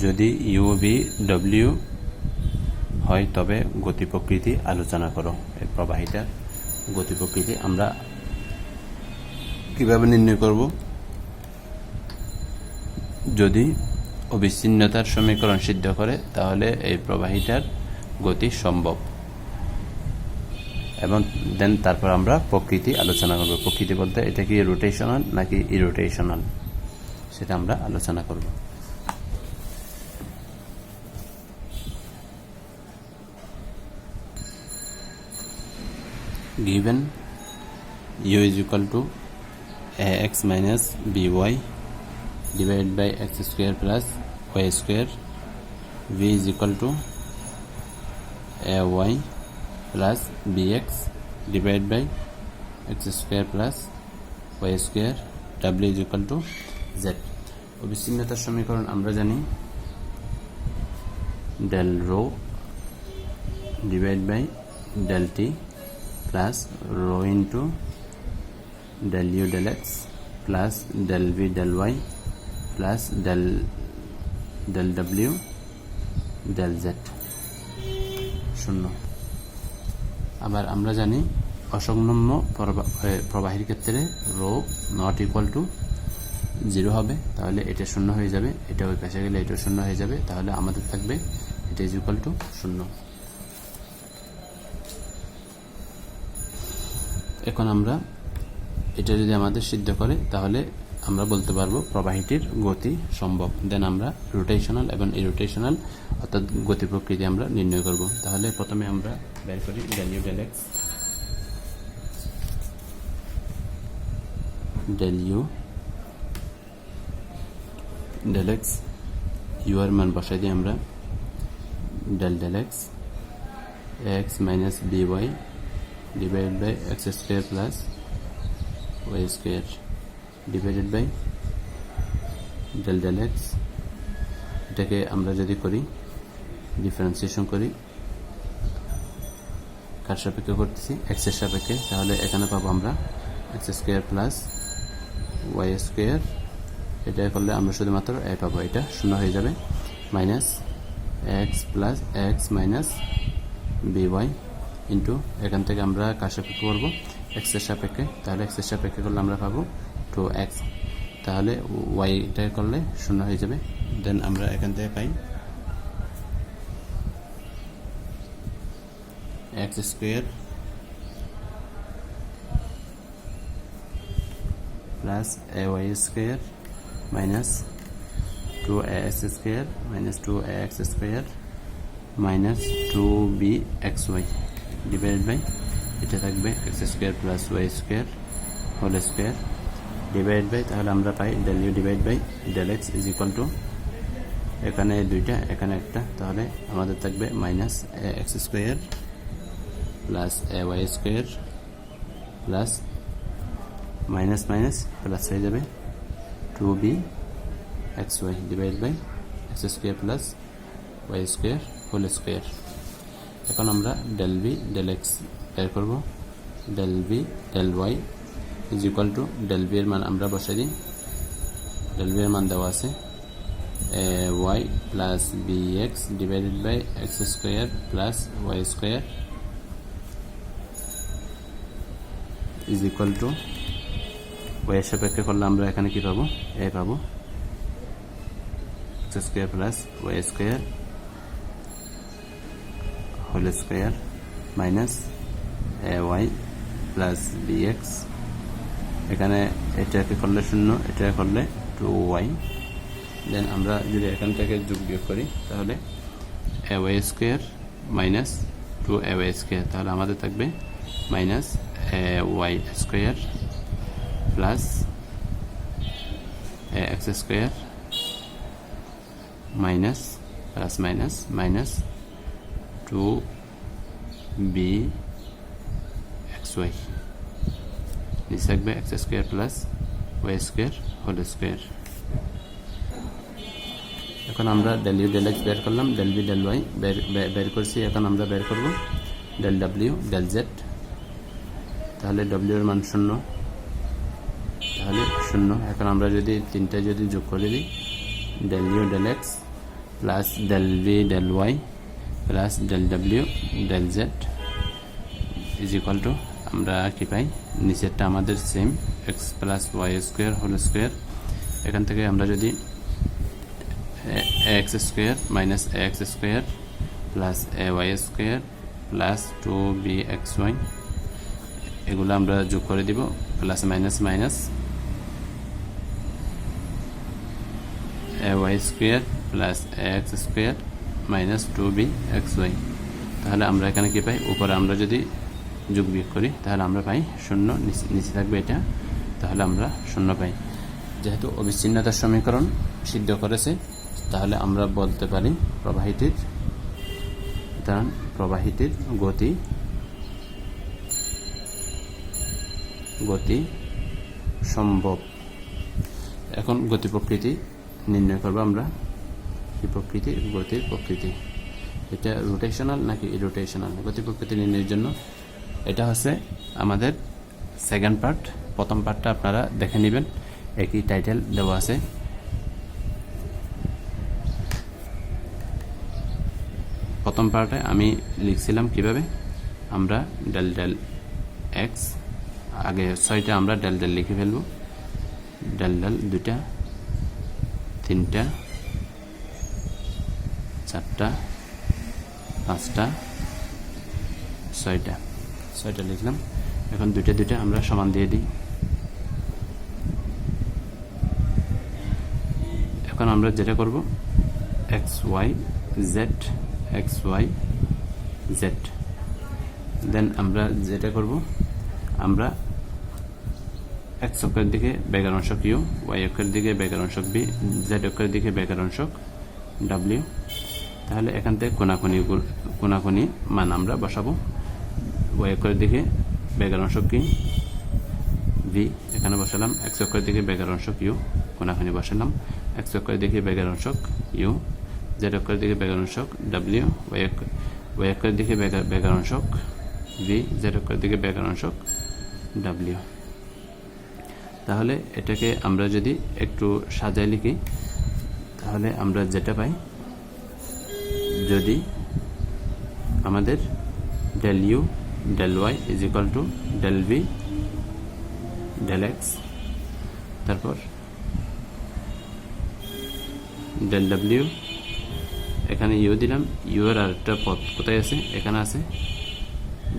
যদি you B W হয়, তবে গতি প্রকৃতি আলোচনা করো। এই প্রবাহিতার গতি প্রকৃতি আমরা কীভাবে নির্ণয় করব? যদি অবিচ্ছিন্নতার সমীকরণ সিদ্ধ করে, তাহলে এই প্রবাহিতার গতি সম্ভব। এবং দেন তারপর আমরা প্রকৃতি আলোচনা করব। প্রকৃতি বলতে এটা কি রোটেশনাল নাকি ইরোটেশনাল সেটা আমরা আলোচনা করব। Given u is equal to ax minus by divided by x square plus y square v is equal to ay plus bx divided by x square plus y square w is equal to z অবিচ্ছিন্নতার সমীকরণ আমরা জানি del rho divided by del t plus rho into del u del x plus del v del y plus del del w del z. শূন্য। আবার আমরা জানি অসংলম্ব প্রবাহের ক্ষেত্রে rho not equal to zero হবে, তাহলে এটা শূন্য হয়ে যাবে, এটা ওই পাশে গেলে এটা শূন্য হয়ে যাবে, তাহলে আমাদের থাকবে এটা ইজ ইকুয়াল টু শূন্য। এখন আমরা এটা যদি আমাদের সিদ্ধ করে, তাহলে আমরা বলতে পারব প্রবাহীটির গতি সম্ভব। দেন আমরা রোটেশনাল এবং ইরোটেশনাল অর্থাৎ গতি প্রকৃতি আমরা নির্ণয় করব। তাহলে প্রথমে আমরা বের করি del u del x del u এর মান বসাই দিই আমরা del del x x minus b y divided by x square plus y square divided by del del x. এটাকে আমরা যদি করি ডিফারেন্সিয়েশন করি, কার সাপেক্ষে করতেছি? এক্সের সাপেক্ষে। তাহলে এখানে পাবো আমরা x square plus y square এটা করলে আমরা শুধুমাত্র এ পাবো। এটা শূন্য হয়ে যাবে। Minus x plus x minus b y into এখান থেকে আমরা কার সাপেক্ষে করব? এক্সের সাপেক্ষে। তাহলে এক্সের সাপেক্ষে করলে আমরা পাবো টু এক্স তাহলে ওয়াইটা করলে শূন্য হয়ে যাবে। দেন আমরা এখান থেকে পাই x square plus a y square minus two x square minus two x square minus two b x y divide by এটা থাকবে x square plus y square whole square divide by তাহলে আমরা পাই del u divide by del x is equal to এখানে দুইটা এখানে একটা তাহলে আমাদের থাকবে minus a x square plus a y square plus minus minus plus হয়ে যাবে two b x y divide by x square plus y square whole square এখন আমরা ডেল বি ডেল এক্স বের করব। Del b del y is equal to del b এর মান আমরা বসাই দিই। ডেল বি এর মান দেওয়া আছে। A y plus b x divided by x square plus y square is equal to y সাপেক্ষে করলে আমরা এখানে কি পাবো? এ পাবো। X square plus y square whole square minus a y plus b x এখানে এটাকে করলে শূন্য? এটা করলে টু ওয়াই দেন আমরা যদি এখান থেকে যোগ বিয়োগ করি, তাহলে a y square minus two a y square তাহলে আমাদের থাকবে minus a y square plus a x square minus plus minus minus b x y নিচে থাকবে x square plus y square whole square এখন আমরা ডেল ইউ ডেল এক্স বের করলাম del B del Y বের বের করছি, এখন আমরা বের করব ডেল ডাব্লিউ ডেল জেড তাহলে ডব্লিউ এর মান শূন্য। তাহলে শূন্য। এখন আমরা যদি তিনটা যদি যোগ করে দিই del u del x plus del b del y plus del W del z is equal to আমরা কি পাই? নিচেরটা আমাদের same x plus y square whole square এখান থেকে আমরা যদি x square minus x square plus a y square plus two b x y এগুলো আমরা যোগ করে দিব plus minus minus a y square plus x square minus two b x y. তাহলে আমরা এখানে কি পাই? উপরে আমরা যদি যোগ বিয়োগ করি, তাহলে আমরা পাই শূন্য, নিচে থাকবে এটা। তাহলে আমরা শূন্য পাই। যেহেতু অবিচ্ছিন্নতার সমীকরণ সিদ্ধ করেছে, তাহলে আমরা বলতে পারি প্রবাহিতির দাঁড়ান প্রবাহিতির গতি গতি সম্ভব। এখন গতি প্রকৃতি নির্ণয় করব আমরা। কি প্রকৃতি, গতির প্রকৃতি? এটা রোটেশনাল নাকি ইরোটেশনাল গতি প্রকৃতি নির্ণয়ের জন্য এটা হচ্ছে আমাদের সেকেন্ড পার্ট প্রথম পার্টটা আপনারা দেখে নেবেন। একই টাইটেল দেওয়া আছে। প্রথম পার্টে আমি লিখছিলাম কীভাবে? আমরা ডেল ডেল এক্স আগে ছয়টা আমরা ডেল ডেল লিখে ফেলব। ডেল ডেল দুইটা, তিনটা চারটা, পাঁচটা, ছয়টা। ছয়টা লিখলাম। এখন দুইটা দুইটা আমরা সমান দিয়ে দিই। এখন আমরা যেটা করব x y z x y z then আমরা যেটা করব, আমরা এক্স অক্ষের দিকে বেগার অংশক ইউ ওয়াই অক্ষের দিকে বেগার অংশক বি জেড অক্ষের দিকে বেগার অংশক ডাব্লিউ তাহলে এখান থেকে কোনাকুনি কোনাকুনি মান আমরা বসাবো। ওয়াই অক্ষরের দিকে বেগার অংশ কি ভি এখানে বসালাম। এক্স অক্ষরের দিকে বেগার অংশক ইউ কোনাকুনি বসালাম। এক্স অক্ষরের দিকে বেগার অংশক ইউ জেড অক্ষরের দিকে বেগার অংশক ডাব্লিউ ওয়াই ওয়াই অক্ষরের দিকে বেগার বেগার অংশক ভি জেড অক্ষরের দিকে বেগার অংশক ডাব্লিউ তাহলে এটাকে আমরা যদি একটু সাজায় লিখি, তাহলে আমরা যেটা পাই যদি আমাদের del U del Y is equal to del V del X তারপর ডেল ডাব্লিউ এখানে ইউ দিলাম ইউ এর আরেকটা পদ কোথায় আছে? এখানে আছে।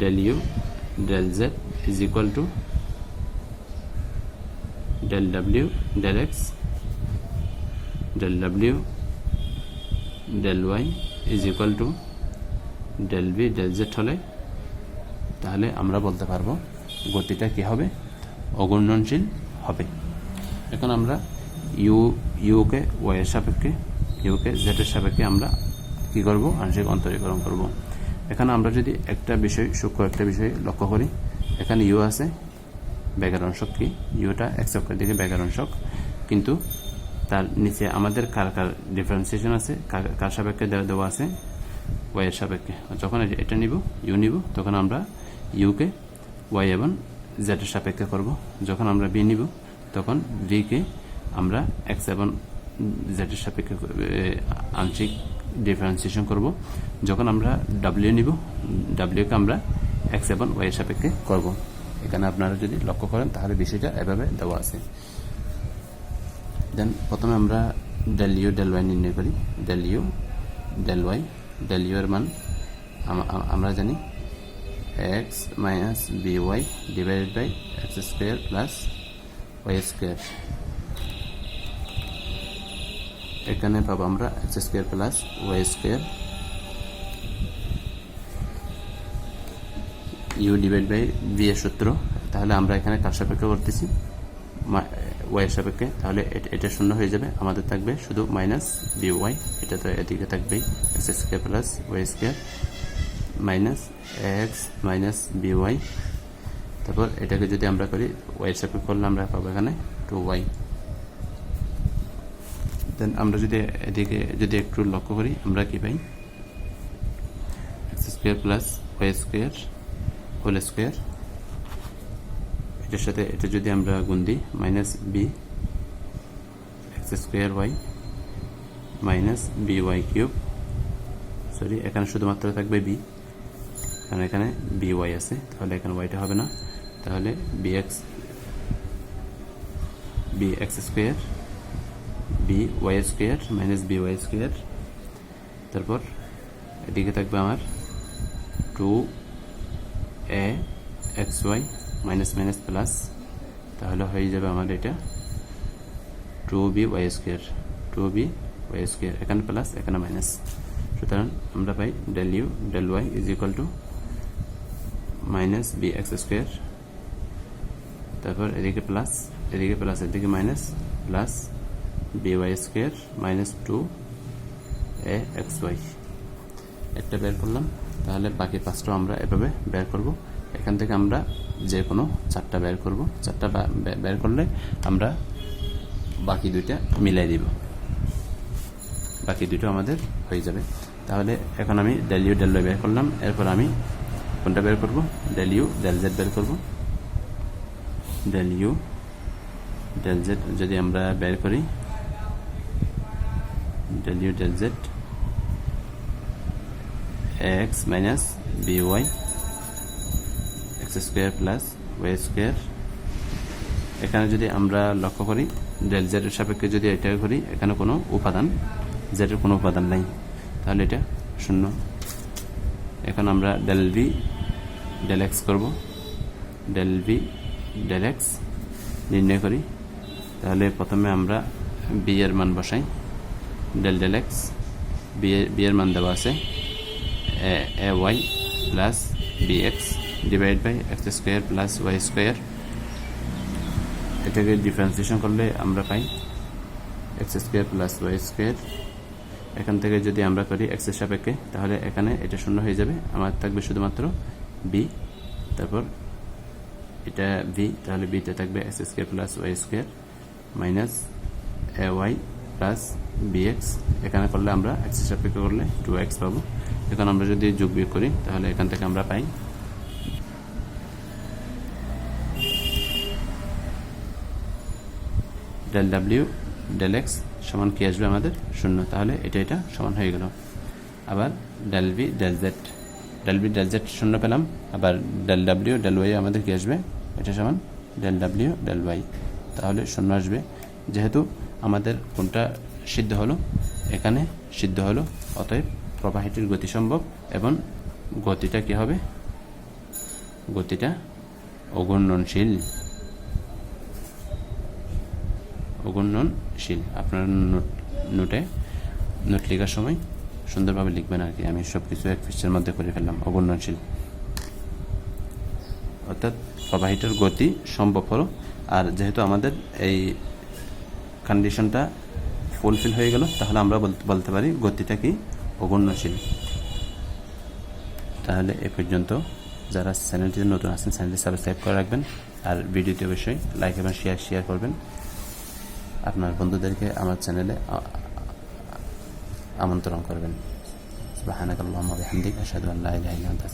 Del U del Z is equal to del W del X del W del Y is equal to del B del Z হলে তাহলে আমরা বলতে পারব গতিটা কি হবে? অগুণনশীল হবে। এখন আমরা ইউ ইউকে ওয়াইয়ের সাপেক্ষে ইউকে জেডের সাপেক্ষে আমরা কি করব? আংশিক অন্তরীকরণ করব। এখানে আমরা যদি একটা বিষয়, সূক্ষ্ম একটা বিষয় লক্ষ্য করি, এখানে ইউ আছে, ব্যাকরণ শক কি ইউটা এক চক্রের দিকে ব্যাকরণ শক কিন্তু তার নিচে আমাদের কার কার ডিফারেন্সিয়েশন আছে, কার সাপেক্ষে দেওয়া আছে? ওয়াইয়ের সাপেক্ষে। যখন এটা নিব ইউ নিব, তখন আমরা ইউকে ওয়াই এবং জেডের সাপেক্ষে করব। যখন আমরা বি নিব, তখন ভিকে আমরা এক্স এবং জেডের সাপেক্ষে আংশিক ডিফারেন্সিয়েশন করব। যখন আমরা ডাব্লিউ নিব ডাব্লিউকে আমরা এক্স এবং ওয়াই এর সাপেক্ষে করব। এখানে আপনারা যদি লক্ষ্য করেন, তাহলে বিষয়টা এভাবে দেওয়া আছে। দেন প্রথমে আমরা ডেল ইউ ডেল ওয়াই নির্ণয় করি। Del u del y del u এর মান আমরা জানি x minus b y divided by x square plus y square এখানে পাবো আমরা x square plus y square u divide by b এর সূত্র। তাহলে আমরা এখানে কার সাপেক্ষে করতেছি? ওয়াই সাপেক্ষে, তাহলে এটা শূন্য হয়ে যাবে, আমাদের থাকবে শুধু মাইনাস বি ওয়াই এটা তো এদিকে থাকবেই x square plus y square minus x minus b y তারপর এটাকে যদি আমরা করি ওয়াই সাপেক্ষে করলে আমরা পাবো এখানে টু ওয়াই দেন আমরা যদি এদিকে, যদি একটু লক্ষ্য করি, আমরা কি পাই? X square plus y square whole square এটার সাথে, এটা যদি আমরা গুণ দিই minus b x square y minus b y cube sorry এখানে শুধুমাত্র থাকবে বি কারণ এখানে বি ওয়াই আছে, তাহলে এখানে ওয়াইটা হবে না, তাহলে b x b x square b y square minus b y square তারপর এদিকে থাকবে আমার two a x y minus minus plus তাহলে হয়ে যাবে আমার এটা two b y square two b y square এখানে প্লাস এখানে মাইনাস সুতরাং আমরা পাই del u del y is equal to minus b x square তারপর এদিকে প্লাস এদিকে প্লাস এদিকে minus plus b y square minus two a x y একটা বের করলাম, তাহলে বাকি পাঁচটা আমরা এভাবে বের করব। এখান থেকে আমরা যে কোনো চারটা বের করব। চারটা বের করলে আমরা বাকি দুইটা মিলাই দিব। বাকি দুটো আমাদের হয়ে যাবে। তাহলে এখন আমি ডেল ইউ ডেল বের করলাম। এরপর আমি কোনটা বের করব? ডেল ইউ ডেল জেড বের করব। ডেল ইউ ডেল জেড যদি আমরা বের করি del u del z x minus b y x square plus y square. এখানে যদি আমরা লক্ষ্য করি ডেল জেডের সাপেক্ষে যদি এটা করি, এখানে কোনো উপাদান জেডের কোনো উপাদান নাই। তাহলে এটা শূন্য। এখন আমরা ডেল ভি ডেল এক্স করব। ডেল ভি ডেল এক্স নির্ণয় করি। তাহলে প্রথমে আমরা বি এর মান বসাই। ডেল ডেল এক্স বি এর মান দেওয়া আছে। A y plus b x divide by x square plus y square এটাকে ডিফারেন্সিয়েশন করলে আমরা পাই x square plus y square এখান থেকে যদি আমরা করি এক্সের সাপেক্ষে, তাহলে এখানে এটা শূন্য হয়ে যাবে। আমার থাকবে শুধুমাত্র বি তারপর এটা ভি তাহলে বিতে থাকবে x square plus y square minus a y plus b x এখানে করলে আমরা এক্সের সাপেক্ষে করলে টু এক্স পাবো। এখন আমরা যদি যোগ বিয়োগ করি, তাহলে এখান থেকে আমরা পাই ডেল ডাব্লিউ ডেল এক্স সমান কি আসবে আমাদের? শূন্য। তাহলে এটা এটা সমান হয়ে গেল। আবার del b del z del b del z শূন্য পেলাম। আবার ডেল ডাব্লিউ ডেল ওয়াই আমাদের কি আসবে? এটা সমান ডেল ডাব্লিউ ডেল ওয়াই তাহলে শূন্য আসবে। যেহেতু আমাদের কোনটা সিদ্ধ হলো? এখানে সিদ্ধ হলো। অতএব প্রবাহিটির গতি সম্ভব এবং গতিটা কি হবে? গতিটা অঘূর্ণনশীল। অগুণ্যনশীল আপনার নোট, নোটে, নোট লেখার সময় সুন্দরভাবে লিখবেন আর কি। আমি সব কিছু এক পৃষ্ঠার মধ্যে করে ফেললাম অগুণ্যনশীল অর্থাৎ প্রবাহিটার গতি সম্ভব হলো। আর যেহেতু আমাদের এই কন্ডিশনটা ফুলফিল হয়ে গেল, তাহলে আমরা বলতে বলতে পারি গতিটা কি? অগুণ্যশীল তাহলে এ পর্যন্ত। যারা চ্যানেলটিতে নতুন আছেন চ্যানেলটি সাবস্ক্রাইব করে রাখবেন। আর ভিডিওটি অবশ্যই লাইক এবং শেয়ার শেয়ার করবেন। আপনার বন্ধুদেরকে আমার চ্যানেলে আমন্ত্রণ করবেন। সুবহানাকাল্লাহুম্মা ওয়া আসাদ আল্লাহ ইলাহা ইল্লা আনতা